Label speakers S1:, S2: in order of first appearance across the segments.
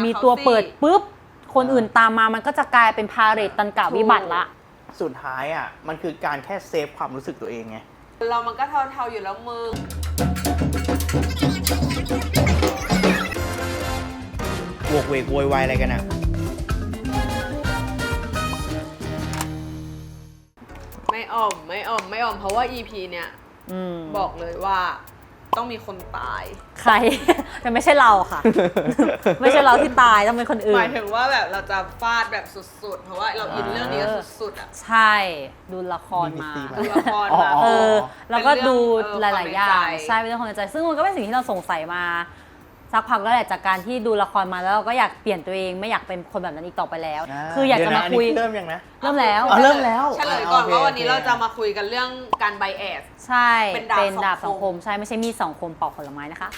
S1: ะ
S2: มีตัว
S1: ขาสิ
S2: เปิดปุ๊บ คนอื่นตามมามันก็จะกลายเป็นพาเหรดตันกาวิบัติละ
S3: สุดท้ายอะ มันคือการแค่เซฟความรู้สึกตัวเองไง
S1: เรามันก็เทาๆอยู่แล้วมึง
S3: โวกเวกโวยวายอะไรกันอะ
S1: ไม่อ่อม ไม่อ่อม ไม่อ่อม เพราะว่า EP เนี่ย
S2: อืม
S1: บอกเลยว่า ต้องมีคนตาย
S2: ใคร แต่ไม่ใช่เราค่ะ ไม่ใช่เราที่ตายต้องเป็นคนอื่
S1: ห
S2: น
S1: มายถึงว่าแบบเราจะฟาดแบบสุดๆ เพราะว่าเราอินเรื่องนี้กันสุดๆอะ
S2: ใช่ดูละครมา
S3: BBC มา
S1: ดูละครมา
S3: อ๋อ
S2: เออแล้วก็ดู
S1: เป็น
S2: ห
S1: เรื่อง
S2: ลาย ๆ อย่าง
S1: เออความในใจ
S2: ใช่เป็นเรื่องความในใจ ซึ่งมันก็เป็นสิ่งที่เราสงสัยมา สักพักแล้วแหละจากการที่ดูละครมาแล้วเราก็อยากเปลี่ยนตัวเองไม่อยากเป็นคนแบบนั้นอีกต่อไปแล้ว คืออยากจะมาคุย
S3: เดี๋วนะอันนี้เริ่มยังนะ
S2: เริ่มแล้ว
S3: อ๋อเริ่มแล้ว
S1: เฉลยก่อน
S3: โอเค
S1: ว่าวันนี้
S3: โอเค
S1: เราจะมาคุยกันเรื่องการไบแอส
S2: ใช่
S1: เป็นดาบ
S2: เป็นดาบ
S1: ส
S2: สั
S1: องง
S2: ค
S1: ค
S2: ม
S1: ม
S2: ใช่ไม่ใช่มีดสองคมปอกผลไม้นะคะ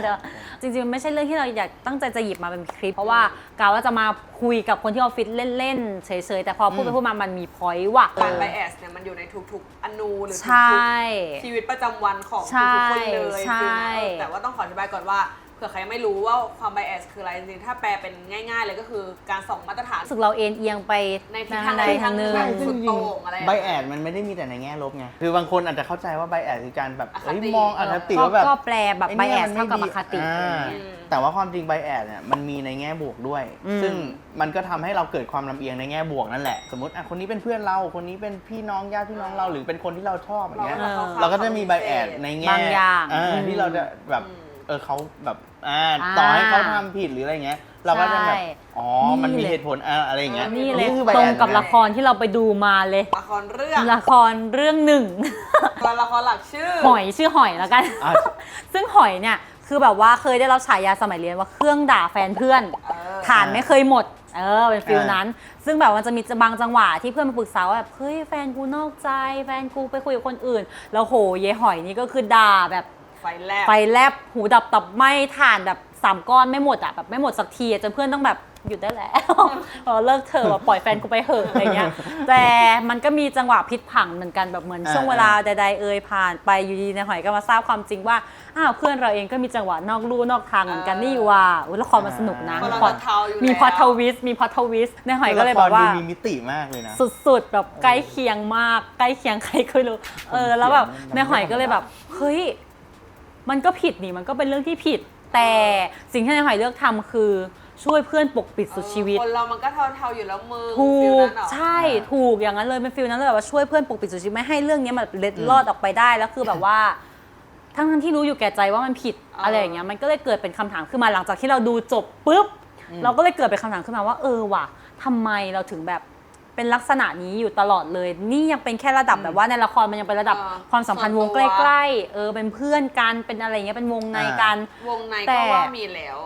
S2: เดี๋ยวจริงๆมันไม่ใช่เรื่องที่เราอยากตั้งใจจะหยิบมาเป็นคลิป เพราะว่ากาว่าจะมาคุยกับคนที่ออฟฟิศเล่นๆเฉยๆ แต่พอพูดไปพูดมามันมีพอยต์ว่ะ
S1: การไบแอสเนี่ยมันอยู่ในทุกๆ อนูหรือ
S2: ใช่
S1: ทุกๆชีวิตประจำวันของ
S2: ใช่
S1: ทุกๆคนเลย
S2: ใช่
S1: คือเออแต่ว่าต้องขออธิบายก่อนว่า เผื่อใครไม่รู้ว่าความไบแอสคืออะไรจริงๆถ้าแปลเป็นง่าย ๆ เลยก็คือการส่องมาตรฐาน
S2: รู้สึกเราเอ็นเอียงไป
S1: ในทิศทาง
S2: ใด
S1: ใด
S2: ทางหนึ่ง
S1: ทางห
S3: ใช่
S1: นึ่
S3: ซึ่ง
S1: สุด
S3: จริ
S1: โต่
S3: ง
S1: งอะไรอย่าง
S3: ใบ
S1: เงี้ย
S3: แอดมันไม่ได้มีแต่ในแง่ลบไง คือบางคนอาจจะเข้าใจว่าใบแอดคือการแบบ
S1: อคติ
S3: เฮ้ยมองอคติ
S2: ก็
S3: ว่าแบบ
S2: ก็แปลแบบ
S3: ไอ้
S2: ไบ
S3: นี่
S2: แอยส
S3: มัน
S2: เท่ากับ
S3: ไม่
S2: อ
S3: ดี
S2: คติ
S3: อ่า
S2: อะไรอย่างเงี้ย
S3: แต่ว่าความจริงไบแอดเนี่ยมันมีในแง่บวกด้วย
S2: อืม
S3: ซึ่งมันก็ทำให้เราเกิดความลำเอียงในแง่บวกนั่นแหละ สมมติอะคนนี้เป็นเพื่อนเรา คนนี้เป็นพี่น้องญาติพี่น้องเราหรือเป็นคนที่เราชอบอย่างเงี้ย
S1: เราก็
S3: เราก็จะมีไบแอดในแง่
S2: บางอย่าง
S3: อ่า
S2: อืม
S3: ที่เราจะแบบ
S1: อืม
S3: เออเขาแบบอ่า
S2: อ่า
S3: ต่อให้เขาทำผิดหรืออะไรเงี้ย เราก็จะแบบ
S2: ใช่
S3: อ๋อ มันมี
S2: นี่เลย
S3: เหตุผลอ่าอะไรอย่างเงี้ย
S2: นี่เลย
S3: คือไบ
S2: ต
S3: แอ
S2: รง
S3: ด
S2: กับละครที่เราไปดูมาเลย
S1: ละครเรื่อง
S2: ละครเรื่องหนึ่ง
S1: ละครหลักชื่อ
S2: หอยชื่อหอยแล้วกัน
S3: อะ
S2: ซึ่งหอยเนี่ยคือแบบว่าเคยได้รับฉายาสมัยเรียนว่าเครื่องด่าแฟนเพื่อน
S1: เออ
S2: ฐานไม่เคยหมด เออเป็นฟิล
S3: อ่านั้
S2: นั้น ซึ่งแบบมันจะมีบางจังหวะที่เพื่อนมาปรึกษาว่าแบบเฮ้ยแฟนกูนอกใจ แฟนกูไปคุยกับคนอื่น แล้วโหเยหอยนี่ก็คือด่าแบบ
S1: ไฟแลบ
S2: ไฟแลบหูดับตับไหม้ถ่านแบบสามก้อนไม่หมดอะแบบไม่หมดสักทีอะจนเพื่อนต้องแบบหยุดได้แล้ว เออเลิกเถอะแบบปล่อยแฟนกูไปเหอะอะไรเงี้ย แต่มันก็มีจังหวะพลิษผันเหมือนกันแบบเหมือน
S3: อ่า
S2: ช่วงเวลาใดๆเอ่ยผ่านไปอยู่ดีในหอยก็มาทราบความจริงว่าอ้าวเพื่อนเราเองก็มีจังหวะนอกลู่นอกทางเหมือนกันนี่ว่าอุ๊ยละครมันสนุกนะ
S1: คนเรา
S2: พล็อต
S1: เทาๆอยู่
S2: มี
S1: แล้ว
S2: พล็อตทวิสต์มีพล็อตทวิสต์ในหอยก็เลยแบบว่า
S3: ละครดูมีมิติมากเลยนะ
S2: สุดๆแบบใกล้เคียงมากใกล้เคียงใครก็ไม่รู้เออแล้วแบบ
S3: มัน
S2: ในหอยก็เลยแบบเฮ้ย มันก็ผิดนี่มันก็เป็นเรื่องที่ผิด แต่สิ่งที่ในหอยเลือกทำคือช่วยเพื่อนปกปิดสุดชีวิต
S1: คนเรามันก็เทาๆอยู่แล้วมึง
S2: ถู
S1: ฟิล
S2: ก
S1: นั้นเหรอ
S2: ใช่ถูกอย่างนั้นเลยเป็นฟิลนั้นเลยแบบว่าช่วยเพื่อนปกปิดสุดชีวิตไม่ให้เรื่องนี้มันเล็ดลอดออกไปได้แล้วคือแบบว่า ทั้งทั้งๆที่รู้อยู่แก่ใจว่ามันผิดอะไรอย่างเงี้ยมันก็เลยเกิดเป็นคำถามขึ้นมาหลังจากที่เราดูจบปุ๊บเราก็เลยเกิดเป็นคำถามขึ้นมาว่าเออว่ะทำไมเราถึงแบบ เป็นลักษณะนี้อยู่ตลอดเลย นี่ยังเป็นแค่ระดับแบบว่าในละครมันยังเป็นระดับ
S1: อ่า
S2: ความสัมพันธ์วง
S1: ส่วนตัว
S2: ใกล้ๆเออเป็นเพื่อนกันเป็นอะไรเงี้ยเป็นวงในกัน
S1: วงใน
S2: แต่
S1: ก็ว่ามีแล้ว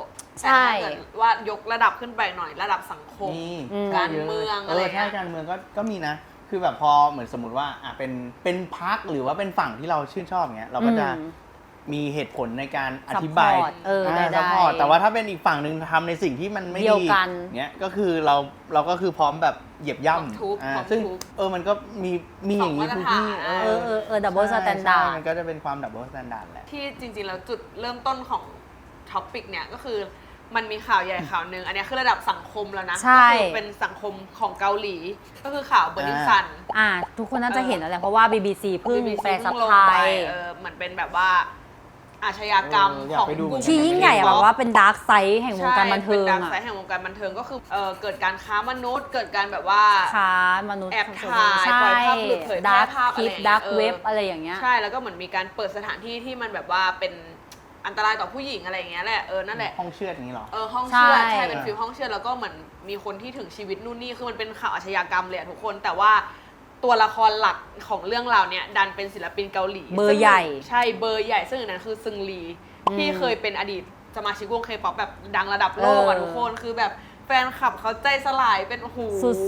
S2: ใช่
S1: แต่ถ้าเกิดว่ายกระดับขึ้นไปหน่อยระดับสังคม
S3: นี่
S2: อืม
S1: การเมือง
S3: เอ
S1: อะไร
S3: อ
S1: เงี้
S3: ใช่
S1: ย
S3: การเมืองก็ก็มีนะ คือแบบพอเหมือนสมมติว่าอะเป็นเป็นพักหรือว่าเป็นฝั่งที่เราชื่นชอบอย่างเงี้ยเราก็จะ
S2: อืม
S3: มีเหตุผลในการอธิบาย
S2: Support เออได้
S3: ซัพพอร์ต
S2: ได้
S3: แต่ว่าถ้าเป็นอีกฝั่งหนึ่งทำในสิ่งที่มันไม่
S2: เดียว
S3: ดี
S2: กัน
S3: เงี้ยก็คือเราเราก็คือพร้อมแบบเหยียบ
S1: พร้อม
S3: ย่ำ
S1: ทุบ
S3: อ่า
S1: พร้อม
S3: ซึ่ง
S1: ทุบ
S3: เออมันก็มีมีอย่างนี้
S1: สอง
S3: ทุก
S1: มาตร
S3: ที่
S1: ฐาน
S2: เออเออเออ double
S3: ใช่
S2: standard
S3: ใช่มันก็จะเป็นความดับเบิลสแตนดาร์ดแหละ
S1: ที่จริงๆ แล้วจุดเริ่มต้นของท็อปิกเนี่ยก็คือมันมีข่าวใหญ่ข่าวหนึ่งอันเนี้ยคือระดับสังคมแล้วนะ
S2: ใช่
S1: ก็คือเป็นสังคมของเกาหลี ก็คือข่าวเบอร์ลิงซัน
S2: อ่า ทุกคนน่าจะเห็นแล้วแหละเพราะว่า BBC เพิ่ง
S1: BBC
S2: แปลซับ
S1: เพิ่งลง
S2: ไท
S1: ไป
S2: ย
S1: เออเหมือนเป็นแบบว่า อาชญากรรม
S3: เอออยาก
S1: ของ
S3: ไปดู
S1: กลุ่ม
S2: ที่ยิ่งใหญ่อะแบบว่าเป็นดาร์กไซด์แห่งวงการบันเทิง
S1: ใช่เป็นดาร์ก
S2: อะ
S1: ไซด์แห่งวงการบันเทิงก็คือเออเกิดการค้ามนุษย์ เกิดการแบบว่า
S2: ค้ามนุษย์
S1: แอบถ่าย
S2: ใช่
S1: ปล่อยภาพหลุดเผยแพร่
S2: ดาร์ก
S1: ภาพ
S2: คลิป
S1: อะไรอย่างเงี้ย
S2: ดาร์ก
S1: เออ
S2: เว็บอะไรอย่างเงี้ย
S1: ใช่แล้วก็เหมือนมีการเปิดสถานที่ที่มันแบบว่าเป็นอันตรายต่อผู้หญิงอะไรอย่างเงี้ยแหละเออนั่นแหละ
S3: ห้องเชือดอย่างนี้เหรอ
S1: เออห้องเชือด
S2: ใช่
S1: ใช่เป็นฟิลห้องเชือดแล้วก็เหมือนมีคนที่ถึงชีวิตนู่นนี่คือมันเป็นข่าวอาชญากรรมเลยอะทุกคน แต่ว่า ตัวละครหลักของเรื่องราวเนี้ยดันเป็นศิลปินเกาหลี
S2: เบอร์ใหญ่
S1: ซึ่งใช่เบอร์ใหญ่ ซึ่งอันนั้นคือซึงลี
S2: อืม
S1: ที่เคยเป็นอดีตสมาชิกวงเคป๊อปแบบดังระดับโลกอะ
S2: เออ
S1: ทุกคนคือแบบแฟนคลับเขาใจสลายเป็นโอ้โห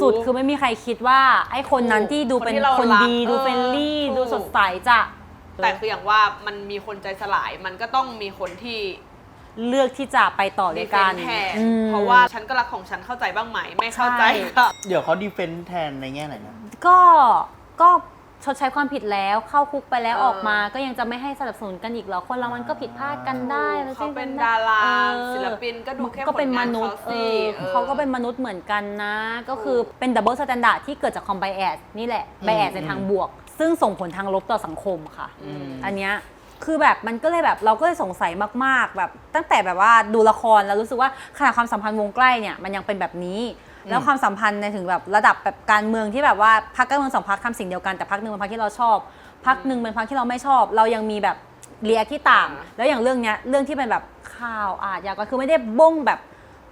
S2: สุดๆ คือไม่มีใครคิดว่า ไอ้คนนั้นที่ดูเป็น
S1: คนที่เรา
S2: คน
S1: รัก
S2: ดีดู
S1: เออ
S2: เฟรนลี่
S1: ถูก
S2: ดูสดใสจะ
S1: แต่คืออย่างว่ามันมีคนใจสลายมันก็ต้องมีคนที่
S2: เลือกที่จะไปต่อด้
S1: ดี
S2: วย
S1: เฟ
S2: กันน
S1: แทน
S2: อืม
S1: เพราะว่าฉันก็รักของฉันเข้าใจบ้างไหม ไม่เข้าใจ
S2: ใช่
S1: ก็
S3: เดี๋ยวเขาดีเฟนต์แทนในแง่ไหนนะ
S2: ก็ก็ชดใช้ความผิดแล้วเข้าคุกไปแล้ว
S1: เออ
S2: ออกมา ก็ยังจะไม่ให้สนับสนุนกันอีกเหรอคนเรามันก็ผิดพลาดกันได้แล้ว
S1: เขาเป็น
S2: ใช่ไหม
S1: ดารา
S2: เออ
S1: ศิลปินก็ดูแค่
S2: ก็เป็น
S1: ผล
S2: ม
S1: งาน
S2: นุษย์
S1: เขา
S2: เอ
S1: สิ
S2: อ
S1: ออ
S2: เขาก็เป็นมนุษย์เหมือนกันนะ ก็คือเป็นดับเบิลสแตนดาร์ดที่เกิดจากคอมไบแอดนี่แหละไบแอดในทางบวก ซึ่งส่งผลทางลบต่อสังคมค่ะ
S1: อืม
S2: อันเนี้ย คือแบบมันก็เลยแบบเราก็เลยสงสัยมากๆ แบบ ตั้งแต่แบบว่าดูละครแล้วรู้สึกว่าขนาดความสัมพันธ์วงใกล้เนี่ยมันยังเป็นแบบนี้ แล้วความสัมพันธ์ในถึงแบบระดับแบบการเมืองที่แบบว่าพรรคการเมืองสองพรรคทำสิ่งเดียวกันแต่พรรคหนึ่งเป็นพรรคที่เราชอบพรรคหนึ่งเป็นพรรคที่เราไม่ชอบ เรายังมีแบบเรียกที่ต่าง
S1: อ่า
S2: แล้วอย่างเรื่องเนี้ยเรื่องที่เป็นแบบข่าวอาชญากรคือไม่ได้บ้งแบบ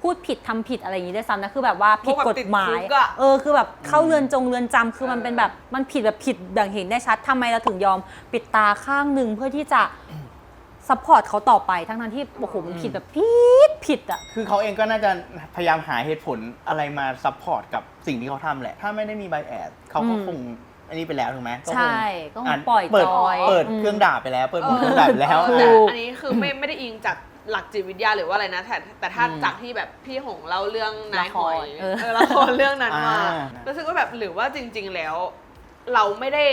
S2: พูดผิดทำผิดอะไรอย่างนี้ด้วยซ้ำนะคือแบบว่าผิดกฎหมาย
S1: พวกแบบติดคุกอะ
S2: เออคือแบบเข้าเรือนจงเรือนจำคือมันเป็นแบบมันผิดแบบผิดอย่างเห็นได้ชัดทำไมเราถึงยอมปิดตาข้างหนึ่งเพื่อที่จะซัพพอร์ตเขาต่อไปทั้งทั้งๆที่โอ้โหมันผิดแบบผิดผิดอะ
S3: คือเขาเองก็น่าจะพยายามหาเหตุผลอะไรมาซัพพอร์ตกับสิ่งที่เขาทำแหละ ถ้าไม่ได้มีไบแอดเขาก็
S2: อืม
S3: คงอันนี้ไปแล้วถูกไหมก็คง
S2: ใช่ก็คง
S3: อ่าน
S2: ปล่อย
S3: เปิด
S2: จอย
S3: เปิด
S2: อืม
S3: เครื่องด่าไปแล้ว เปิดบทเครื่องด่าไปแล้ว
S1: เออ
S2: ถู
S1: แต่
S2: ก
S1: อันนี้คือไม่ไม่ได้อิงจาก หลักจิตวิทยาหรือว่าอะไรนะแต่แต่ถ้า
S3: อืม
S1: จากที่แบบพี่หงเล่าเรื่องนายหอย
S2: ละครเออ
S1: เออละครเรื่องนั้นมา
S3: อ่า
S1: รู้สึกว่าแบบหรือว่าจริง ๆแล้ว เราไม่ได้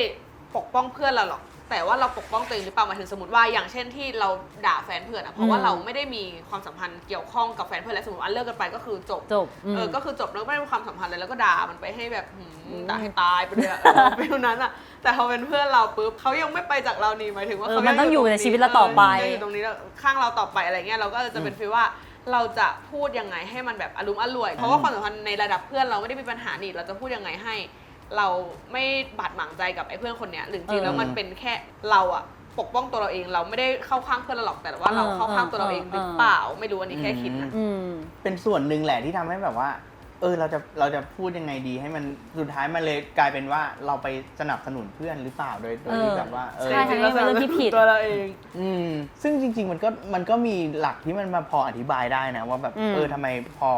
S1: ปกป้องเพื่อนเราหรอก แต่ว่าเราปกป้องตัวเองหรือเปล่าหมายถึงสมมติว่าอย่างเช่นที่เราด่าแฟนเพื่อนอะเพราะว่า
S2: อืม
S1: เราไม่ได้มีความสัมพันธ์เกี่ยวข้องกับแฟนเพื่อนแล้วสมมติว่าเลิกกันไปก็คือจบ
S2: จบอืม
S1: เออ ก็คือจบแล้วไม่ได้มีความสัมพันธ์เลยแล้วก็ด่ามันไปให้แบบหืม
S2: อืม
S1: ด่าให้ตายไปเลยอะเออเป็นนั้นอะ แต่พอเป็นเพื่อนเราปุ๊บเขายังไม่ไปจากเรานี่หมายถึงว่า
S2: เออ
S1: เขา
S2: มั
S1: ยั
S2: นต้องอยู่ในชีวิตเราต่อไป
S1: เยังอยู่ตรงนี้แล้วข้างเราต่อไปอะไรเงี้ยเราก็จะเป็นฟีลว่าเราจะพูดยังไงให้มันแบบอารมณ์อร่วย เพราะว่าความสัมพันธ์ในระดับเพื่อนเราไม่ได้มีปัญหานี่เราจะพูดยังไงให้ เราไม่บาดหมางใจกับไอ้เพื่อนคนเนี้ยหรือจริงๆแล้ว
S2: เออ
S1: มันเป็นแค่เราอะปกป้องตัวเราเอง เราไม่ได้เข้าข้างเพื่อนเราหรอกแต่ว่าเรา
S2: เออ
S1: เข้าข้างตัวเราเองหรือ
S2: เออ
S1: เปล่า ไม่รู้อันนี้แค่คิดนะ
S2: อืม
S3: เป็นส่วนหนึ่งแหละที่ทำให้แบบว่า เออเราจะเราจะพูดยังไงดีให้มันสุดท้ายมันเลยกลายเป็นว่าเราไปสนับสนุนเพื่อนหรือเปล่าโดยโดยที่
S2: เออ
S3: แบบว่าเออ
S2: ใช่ทั้งนี้เป็นเรื่องที่ผิด
S1: ตัวเราเอง
S3: อืมซึ่งจริง ๆ มันก็มันก็มีหลักที่มันมาพออธิบายได้นะ ว่าแบบ
S2: อืม
S3: เออทำไมพอ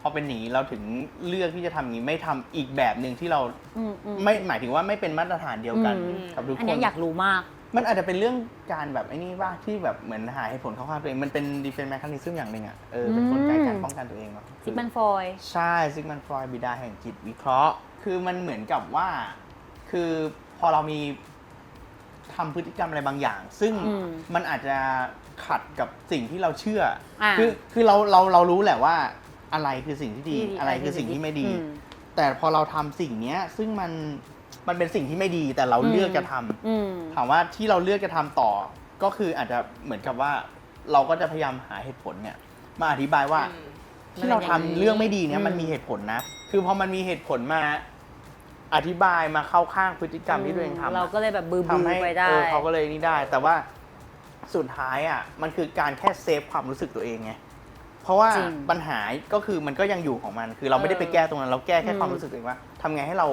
S3: พอเป็นหนีเราถึงเลือกที่จะทำอย่างนี้ไม่ทำอีกแบบหนึ่งที่เรา
S2: อืมอืม
S3: ไม่หมายถึงว่าไม่เป็นมาตรฐานเดียวกัน
S2: อืม
S3: กับทุก
S2: อัน
S3: ค
S2: เนี้
S3: น
S2: ยอยากรู้มาก
S3: มันอาจจะเป็นเรื่องการแบบไอ้นี่ว่าที่แบบเหมือนหาเหตุผลเข้าข้างตัวเอง มันเป็น defense mechanism อย่างหนึ่งอะเออเป็นกลไกการป้องกันตัวเองเนาะ
S2: ซิกมันฟอย
S3: ใช่ซิกมันฟรอยด์บิดาแห่งจิตวิเคราะห์ คือมันเหมือนกับว่า คือพอเรามีทำพฤติกรรมอะไรบางอย่าง ซึ่ง
S2: อืม
S3: มันอาจจะขัดกับสิ่งที่เราเชื่ออ
S2: อ่า
S3: คือคือเราเราเรารู้แหละว่า อะไรคือสิ่งที่ดี
S2: ที่
S3: อะไรคือสิ่งที่ไม่ดี
S2: อืม
S3: แต่พอเราทำสิ่งเนี้ย ซึ่งมัน มันเป็นสิ่งที่ไม่ดีแต่เราเลือกจะทำ
S2: อืม
S3: ถามว่าที่เราเลือกจะทำต่อ ก็คืออาจจะเหมือนกับว่า เราก็จะพยายามหาเหตุผลเนี่ย มาอธิบายว่า
S1: อืม
S3: ที่เราทำเรื่องไม่ดีเนี่ย
S2: อืม
S3: มันมีเหตุผลนะ คือพอมันมีเหตุผลมาอธิบายมาเข้าข้างพฤติกรรมที่ตัวเองทำอะ
S2: เราก็เลยแบบบือ
S3: ทำให้
S2: ๆไปได้
S3: เออเขาก็เลยนี่ได้ แต่ว่าสุดท้ายอะมันคือการแค่เซฟความรู้สึกตัวเองไงเพราะว่า
S2: จริง
S3: ปัญหาก็คือมันก็ยังอยู่ของมัน คือเราไม่ได้ไปแก้ตรงนั้น เราแก้แค่
S2: อืม
S3: ความรู้สึกตัวเองว่าทำไงให้เรา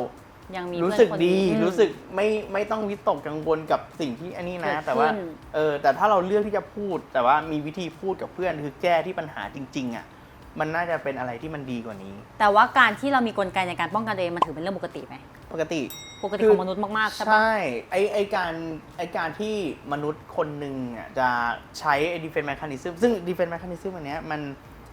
S2: ยังมี
S3: รู้สึก
S2: เพื่อนคน
S3: ดี
S2: นี้อืม
S3: รู้สึกไม่ไม่ต้องวิตกกังวลกับสิ่งที่อันนี้นะ
S2: เกิด
S3: แต่ว่า
S2: ขึ้น
S3: เออแต่ถ้าเราเลือกที่จะพูด แต่ว่ามีวิธีพูดกับเพื่อนคือแก้ที่ปัญหาจริง ๆ อะ มันน่าจะเป็นอะไรที่มันดีกว่านี้
S2: แต่ว่าการที่เรามีกลไกในการป้องกันตัวเองมันถือเป็นเรื่องปกติไหม
S3: ปกติ
S2: ปกติ
S3: คือ
S2: ของมนุษย์มากๆใช่ปะ
S3: ใช่ไอไอการไอการที่มนุษย์คนหนึ่งอะจะใช้ไอ defense mechanism ซึ่ง defense mechanism อันเนี้ยมัน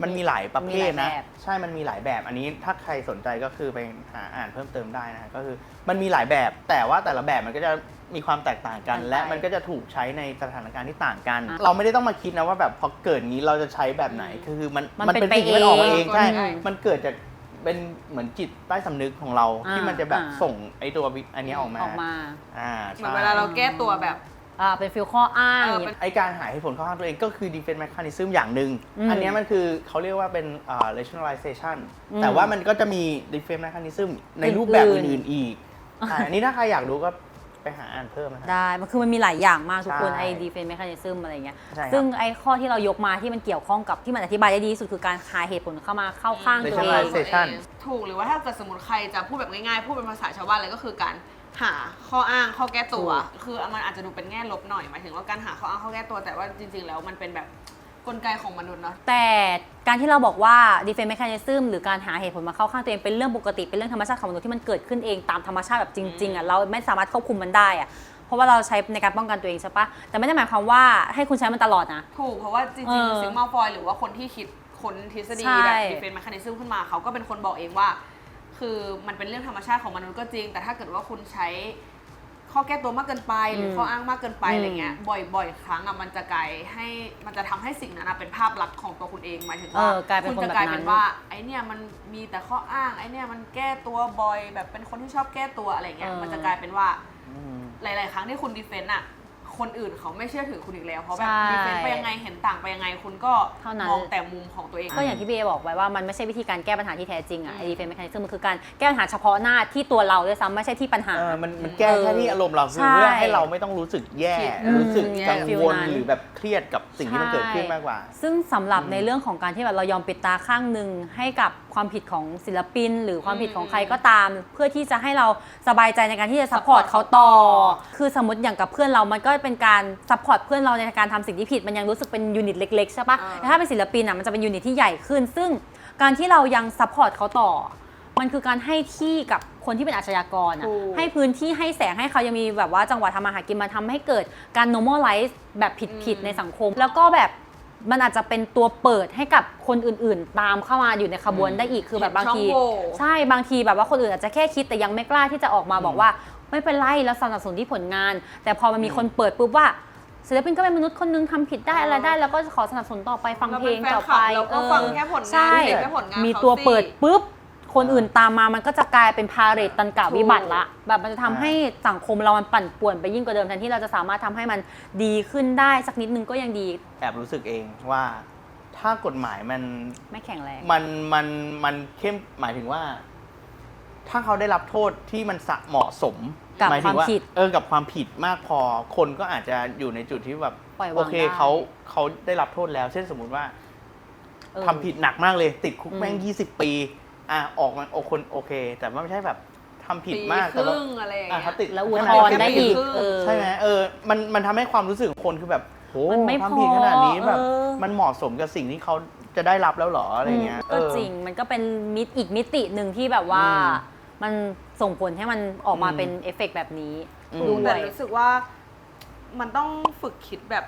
S3: มันมีหลายประเภทนะ
S2: มีหลายแบบ
S3: ใช่มันมีหลายแบบอันนี้ถ้าใครสนใจก็คือไปหาอ่านเพิ่มเติมได้นะก็คือมันมีหลายแบบแต่ว่าแต่ละแบบมันก็จะมีความแตกต่างกัน และมันก็จะถูกใช้ในสถานการณ์ที่ต่างกัน เราไม่ได้ต้องมาคิดนะว่าแบบพอเกิดงี้เราจะใช้แบบไหนคือมัน
S2: มันเป็น
S3: สิ่งที่มันออกมา
S2: ไป
S3: เอ
S2: เอง
S3: งใช่
S1: ใช่
S3: มันเกิดจากเป็นเหมือนจิตใต้สำนึกของเรา
S2: อ่า
S3: ที่มันจะแบบ
S2: อ่า
S3: ส่งไอตัวอันเนี้ยออกมา
S2: ออกมา
S3: อ่า
S1: เหมือน
S3: ใช่
S1: เวลาเราแก้ตัวแบบ
S2: อ่าเป็นฟิลข้ออ้าง
S1: เออ
S2: อย่าง
S1: เป็
S2: เงี้
S1: น
S2: ย
S3: ไอการหาเหตุผลเข้าข้างตัวเองก็คือ defense mechanism อย่างหนึ่ง
S2: อืม
S3: อันเนี้ยมันคือเขาเรียกว่าเป็นอ่า rationalization
S2: อืม
S3: แต่ว่ามันก็จะมี defense mechanism ในรูปแบบ
S2: อื่นๆ
S3: อื่นๆอีกอ่าอันนี้ถ้าใครอยากรู้ก็ไปหาอ่านเพิ่มนะครับ
S2: ได้ มันคือมันมีหลายอย่างมากทุกคน
S3: ใช่
S2: ไอ้ดีเฟนต์แมคานิซึมอะไรเงี้ย
S3: ใช่ครับ
S2: ซึ่งไอ้ข้อที่เรายกมาที่มันเกี่ยวข้องกับที่มันอธิบายได้ดีที่สุดคือการหาเหตุผลเข้ามาเข้าข้างตัวเอง
S3: Rationalization
S1: ถูกหรือว่าถ้าเกิดสมมติใครจะพูดแบบง่ายๆ พูดเป็นภาษาชาวบ้านเลยก็คือการ หาข้ออ้างข้อแก้ตัว คือมันอาจจะดูเป็นแง่ลบหน่อยหมายถึงว่าการหาข้ออ้างข้อแก้ตัว แต่ว่าจริงๆแล้วมันเป็นแบบกลไกของมนุษย์เนาะ
S2: แต่การที่เราบอกว่า defense mechanism หรือการหาเหตุผลมาเข้าข้างตัวเองเป็นเรื่องปกติเป็นเรื่องธรรมชาติของมนุษย์ที่มันเกิดขึ้นเองตามธรรมชาติแบบจริงๆอะเราไม่สามารถควบคุมมันได้อะเพราะว่าเราใช้ในการป้องกันตัวเองใช่ปะแต่ไม่ได้หมายความว่าให้คุณใช้มันตลอดนะ
S1: ถูกเพราะว่าจริง
S2: เออ
S1: ๆซิงมาฟอยหรือว่าคนที่คิดค้นทฤษฎี
S2: ใช่
S1: แบบ defense mechanism ขึ้นมาเขาก็เป็นคนบอกเองว่า คือมันเป็นเรื่องธรรมชาติของมนุษย์ก็จริง แต่ถ้าเกิดว่าคุณใช้ข้อแก้ตัวมากเกินไป หรืออ
S2: ม
S1: ข้ออ้างมากเกินไป
S2: อืม
S1: อะไรเงี้ยบ่อยๆ ครั้งอะมันจะกลายให้มันจะทำให้สิ่งนั้นอะเป็นภาพลักษณ์ของตัวคุณเองหมายถึง
S2: เอ
S1: ว่า
S2: อกลายเป็น
S1: คุณ
S2: คน
S1: จะ
S2: แบบ
S1: กลาย
S2: นั้
S1: เป็น
S2: น
S1: ว่าไอเนี่ยมันมีแต่ข้ออ้างไอเนี่ยมันแก้ตัวบ่อยแบบเป็นคนที่ชอบแก้ตัวอะไรเงี้ย
S2: เออ
S1: มันจะกลายเป็นว่า
S3: อืม
S1: หลาย ๆ ครั้งที่คุณดีเฟนต์อะ คนอื่นเขาไม่เชื่อถือคุณอีกแล้วเพราะแบบ
S2: ใช่
S1: ดีเฟนต์ไปยังไงเห็นต่างไปยังไงคุณก็
S2: เท่านั้น
S1: มองแต่มุมของตัวเอง
S2: ก็อย่างที่พี่เอบอกไว้ว่ามันไม่ใช่วิธีการแก้ปัญหาที่แท้จริงอะ
S1: อืม
S2: ไอดีเฟนต์แมคานิซึมมันคือการแก้ปัญหาเฉพาะหน้าที่ตัวเราด้วยซ้ำไม่ใช่ที่ปัญหา
S3: เออมันมันแก้
S2: เออ
S3: แค่ที่อารมณ์เราคือ
S2: ใช่
S3: เพื่อให้เราไม่ต้องรู้สึกแย่
S1: อืม
S3: รู้สึกกัง
S2: ฟิล
S3: วล
S2: นั้น
S3: หรือแบบเครียดกับสิ่งที่มันเกิดขึ้นมากกว่า
S2: ซึ่งสำหรับ
S3: อืม
S2: ในเรื่องของการที่แบบเรายอมปิดตาข้างหนึ่งให้กับ ความผิดของศิลปิน หรือความผิดของใครก็ตาม เพื่อที่จะให้เราสบายใจในการที่จะซัพพอร์ตเขาต่อ คือสมมติอย่างกับเพื่อนเรามันก็เป็นการซัพพอร์ตเพื่อนเราในการทำสิ่งที่ผิดมันยังรู้สึกเป็นยูนิตเล็กๆใช่ปะ
S1: อ่า
S2: แต่ถ้าเป็นศิลปินอะมันจะเป็นยูนิตที่ใหญ่ขึ้น ซึ่งการที่เรายังซัพพอร์ตเขาต่อมันคือการให้ที่กับคนที่เป็นอาชญากรอะ
S1: ถูก
S2: ให้พื้นที่ให้แสงให้เขายังมีแบบว่าจังหวะทำมาหากินมาทำให้เกิดการ normalize แบบผิดๆในสังคม แล้วก็แบบ มันอาจจะเป็นตัวเปิดให้กับคนอื่นๆ ตามเข้ามาอยู่ในขบวนได้อีกคือแบบบางที
S1: เห็นช่องโหว่
S2: ใช่บางทีแบบว่าคนอื่นอาจจะแค่คิดแต่ยังไม่กล้าที่จะออกมาบอกว่า ไม่เป็นไรแล้วสนับสนุนที่ผลงาน แต่พอมันมีคนเปิดปุ๊บว่าศิลปินก็เป็นมนุษย์คนนึงทำผิดได้อะไรได้ แล้วก็ขอสนับสนุนต่อไปฟังเพลงต่อไป
S1: เราเป็นแฟนคลับเราก็ฟังแค่ผลงาน
S2: ใช่
S1: เห็นแค่ผลงาน
S2: มี
S1: เขา
S2: ตัว
S1: สิ
S2: เปิดปุ๊บ คนอื่นตามมามันก็จะกลายเป็นพาเรตตันกาวิบัติละ แบบมันจะทำให้สังคมเรามันปั่นป่วนไปยิ่งกว่าเดิมแทนที่เราจะสามารถทำให้มันดีขึ้นได้สักนิดนึงก็ยังดี
S3: แอบรู้สึกเองว่าถ้ากฎหมายมัน
S2: ไม่แข็งแรง
S3: มันมันมันเข้มหมายถึงว่า ถ้าเขาได้รับโทษที่มันสะเหมาะสม
S2: กับ
S3: หมายถึง
S2: ความผิด
S3: เออกับความผิดมากพอคนก็อาจจะอยู่ในจุดที่แบบ
S2: ปล่อยวาง
S3: โอเค
S2: ได้
S3: เขาเขาได้รับโทษแล้ว เช่นสมมุติว่า
S2: เออ
S3: ทำผิดหนักมากเลย ติดคุกแม่ง
S2: อืม
S3: ยี่สิบปี อะออกมาโอคนโอเค แต่ว่าไม่ใช่แบบทำผิดมาก
S1: ปีค
S3: แต่ว่า
S1: รึ่งอะไรอย่าง
S3: อะ
S1: เงี้
S3: เขา
S1: ย
S3: ติด
S2: แล้วอุท
S3: ข
S2: ธ
S3: นา
S2: รณ์
S3: แค่
S2: ได้
S3: ปี
S2: อีก
S1: ครึ่ง
S2: เออ
S3: ใช่ไหมเออมันมันทำให้ความรู้สึกของคนคือแบบโห
S2: มันไม่
S3: ทำผิดขนาดนี้
S2: พอ
S3: แบบ
S2: เออ
S3: มันเหมาะสมกับสิ่งที่เขาจะได้รับแล้วเหรออะไรเงี้ย
S2: ก็
S3: เออ
S2: จริงมันก็เป็นมิติอีกมิติหนึ่งที่แบบว่า
S3: อืม
S2: มันส่งผลให้มันออกมา
S3: อืม
S2: เป็นเอฟเฟกต์แบบนี้
S3: อืม
S2: ด้ว
S1: แต่
S2: ย
S1: รู้สึกว่ามันต้องฝึกคิดแบบ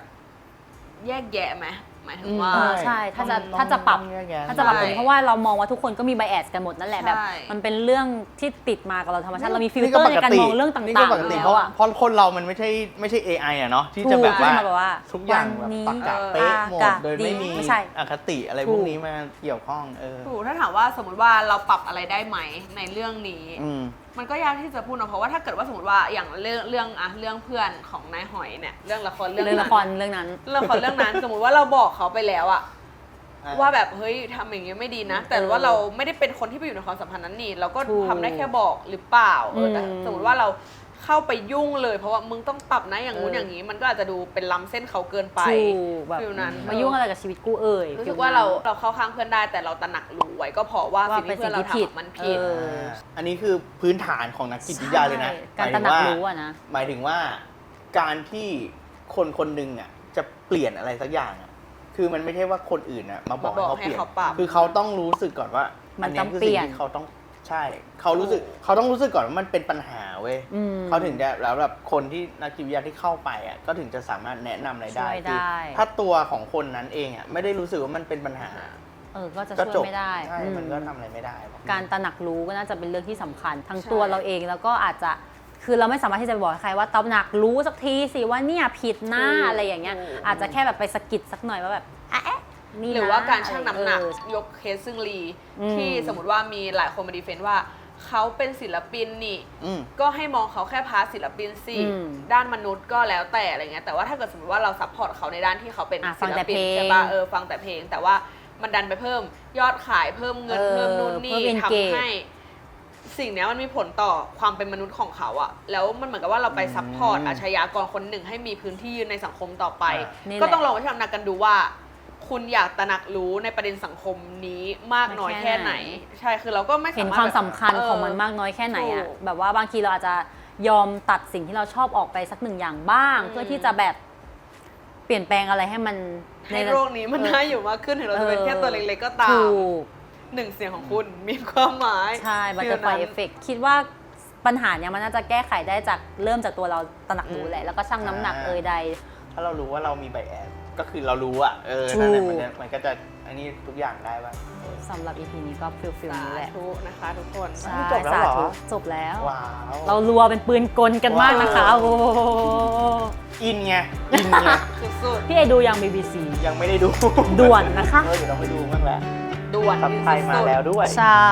S1: แยกแยะไหม หมายถึงว่า
S2: เออใช่ ถ้าจะ
S3: ต้อง
S2: ถ้าจะปรับ
S3: ต้องแยกแยะ
S2: ถ้าจะปรับตรง
S1: ใช่
S2: นี้เพราะว่าเรามองว่าทุกคนก็มีไบแอสกันหมดนั่นแหละแบบ
S1: ใช่
S2: มันเป็นเรื่องที่ติดมากับเราธรรมชาติเรามีฟิล
S3: นี่
S2: เตอร์ในการ
S3: ปติ
S2: มองเรื่องต่างๆ
S3: นี่ก็ปกติ
S2: อยู่
S3: เพราะ
S2: แล้วอะ
S3: เพราะคนเรามันไม่ใช่ไม่ใช่ AI อะเนาะที่จะแบบ
S2: ถูก
S3: ว่า
S2: ที่จะแบบว่า
S3: ทุกอย่าง
S2: วั
S3: แบบ
S2: นนี้
S3: ตักกะ
S1: เออ
S3: เป๊ะหมด
S2: อากาศ
S3: โดยไม่
S2: ดี
S3: มี
S2: ไม่ใช่
S3: อคติอะไร
S2: ถู
S3: พ
S2: ก
S3: วกนี้มาเกี่ยวข้องเออ
S1: ถูกถ้าถามว่าสมมติว่าเราปรับอะไรได้ไหมในเรื่องนี้
S3: อืม
S1: มันก็ยากที่จะพูดนะเพราะว่าถ้าเกิดว่าสมมติว่าอย่างเรื่องเรื่องอะเรื่องเพื่อนของนายหอยเนี่ยเรื่องละครเรื่อง
S2: เรื่อง
S1: นั้
S2: ละ
S1: น
S2: ครเรื่องนั้น
S1: เรื่องละครเรื่องนั้น สมมติว่าเราบอกเขาไปแล้วอะ
S3: อะ
S1: ว่าแบบเฮ้ยทำอย่างนี้ไม่ดีนะ แต่
S2: เออ
S1: ว่าเราไม่ได้เป็นคนที่ไปอยู่ในความสัมพันธ์นั้นนี่เราก็
S2: ถูก
S1: ทำได้แค่บอกหรือเปล่าเออแต่
S2: อืม
S1: สมมติว่าเรา เข้าไปยุ่งเลยเพราะว่ามึงต้องปรับนะอย่างงู้น
S2: เออ
S1: อ
S2: อย่าง
S1: นี้ มันก็อาจจะดูเป็นล้ำเส้นเขาเกินไป
S2: ถูกแบบ
S1: ฟิลนั้น
S2: มายุ่งอะไรกับชีวิตกูเอ่ย
S1: รู้
S2: ฟิ
S1: สึ
S2: ล
S1: กว่า
S2: นั้น
S1: เราเราเข้าข้างเพื่อนได้แต่เราตระหนักรู้ไว้ก็พอว่า
S2: ว่า
S1: สิ่งที่เพื่อนเรา
S2: เป็นสิ่งที่ผิด
S1: ทำอะมันผิด
S2: เออ
S3: อ่าอันนี้คือพื้นฐานของนักจิตวิทยาเลยนะ
S2: ใช่การตระหนักรู้อะนะ
S3: หมายถึงว่าการที่คนคนหนึ่งอะจะเปลี่ยนอะไรสักอย่างอะคือมันไม่ใช่ว่าคนอื่นอะมาบอก
S1: มาบอก
S3: ให้เขาเปลี่ยน
S1: ให้เขาปรับ
S3: คือเขาต้องรู้สึกก่อนว่า
S2: มัน
S3: อัเนี้ย
S2: ต้อง
S3: คือ
S2: เปลี่
S3: สิ่ง
S2: ยน
S3: ที่เขาต้อง ใช่เขารู้สึกเขาต้องรู้สึกก่อนว่ามันเป็นปัญหาเว้ย
S2: อืม
S3: เขาถึงจะแล้วแบบคนที่นักจิตวิทยาที่เข้าไปอะก็ถึงจะสามารถแนะนำอะไรได้
S2: ช่วย
S3: คื
S2: ได้
S3: ถ้าตัวของคนนั้นเองอะไม่ได้รู้สึกว่ามันเป็นปัญหา
S2: เออก็จะ
S3: ก็
S2: ช่วย
S3: จบ
S2: ไม่ได้
S3: ใช่
S2: อื
S3: มันก็ทำอะไรไม่ได้หรอก
S2: การตระหนักรู้ก็น่าจะเป็นเรื่องที่สำคัญ ทั้ง
S1: ใช่
S2: ตัวเราเองแล้วก็อาจจะคือเราไม่สามารถที่จะบอกให้ใครว่าตระหนักรู้สักทีสิว่าเนี่ยผิดหน้าอะไรอย่างเงี้ยอาจจะแค่แบบไปสะกิดสักหน่อยว่าแบบอะเอ๊ะ นี่นะ
S1: หรือว่าการชั่งน้ำหนัก
S2: เออ ย
S1: กเคสซึ่งลี
S2: อืม
S1: ที่สมมติว่ามีหลายคนมาดีเฟนต์ว่า เขาเป็นศิลปินนี่
S3: อืม
S1: ก็ให้มองเขาแค่พาร์ทศิลปินสิ
S2: อืม
S1: ด้านมนุษย์ก็แล้วแต่อะไรเงี้ยแต่ว่าถ้าเกิดสมมติว่าเราซัพพอร์ตเขาในด้านที่เขาเป็น
S2: อะฟั
S1: ศิ
S2: ง
S1: ล
S2: แต่
S1: ปิน
S2: เพลง
S1: ใช่ปะเออฟังแต่เพลง แต่ว่ามันดันไปเพิ่มยอดขายเพิ่มเงิน
S2: เออ
S1: เพิ่มนู่นนี่
S2: เพิ่ม
S1: ทำ
S2: engage
S1: ให้ สิ่งเนี้ยมันมีผลต่อความเป็นมนุษย์ของเขาอะแล้วมันเหมือนกับว่าเราไปซัพพอร์ต
S3: อืม
S1: อาชญากรคนหนึ่งให้มีพื้นที่ยืนในสังคมต่อไป
S3: อะ
S2: นี่แหละ
S1: ก็ต้องลองไปชั่งน้ำหนักกันดูว่า คุณอยากตระหนักรู้ในประเด็นสังคมนี้มากน้อย
S2: แค่
S1: แค่
S2: ไห
S1: ไห
S2: น
S1: นใช่คือเราก็ไม่
S2: เห็น
S1: สรถ
S2: ความสำคัญ
S1: แบบ
S2: ของมัน
S1: เมา
S2: กน้อยแค่ไหนอะ
S1: ถูก
S2: แบบว่าบางทีเราอาจจะยอมตัดสิ่งที่เราชอบออกไปสักหนึ่งอย่างบ้าง
S1: อืม
S2: เพื่อที่จะแบบเปลี่ยนแปลงอะไรให้มัน
S1: ให้โลกนี้มันน่าอยู่มากขึ้นถึงเราจะเป็นแค่ตัวเล็กๆก็ตาม
S2: ถูก
S1: หนึ่งเสียงของคุณมีความหมาย
S2: ใช่บัต
S1: ฟี
S2: เต
S1: ล
S2: อร์ไฟ
S1: นั้น
S2: เอฟเฟกคิดว่าปัญหาเนี้ยมันน่าจะแก้ไขได้จากเริ่มจากตัวเราตระหนักรู้
S1: อืม
S2: แหละแล้วก็ชั่งน้ำหนัก
S3: อ่า
S2: เอ่ยใด
S3: ถ้าเรารู้ว่าเรามีไบแอส ก็คือเรารู้อะเออ
S2: ถูก
S3: นั่นแหละมันจะมันก็จะอันนี้ทุกอย่างได้ป่ะ
S2: สำหรับ EP นี้ก็ฟิลฟิล
S1: สา
S2: นี้แหละ
S1: ธุนะคะ ทุกคน
S2: ใช่
S3: จบแล้วเหรอ
S2: สาธุจบแล้ว
S3: ว้าว
S2: เรารัวเป็นปืนกลกันมากนะคะ
S3: ว้าว
S2: โอ้โห
S3: อินไงอินไง
S1: สุด
S2: พี่เอดูยัง BBC
S3: ยังไม่ได้ดู
S2: ด่วนนะคะ
S3: เออเดี๋ยวเราไปดูบ้างแล้ว
S1: ๆด่วน
S3: สับไทยมาแล้วด้วย
S2: ใช่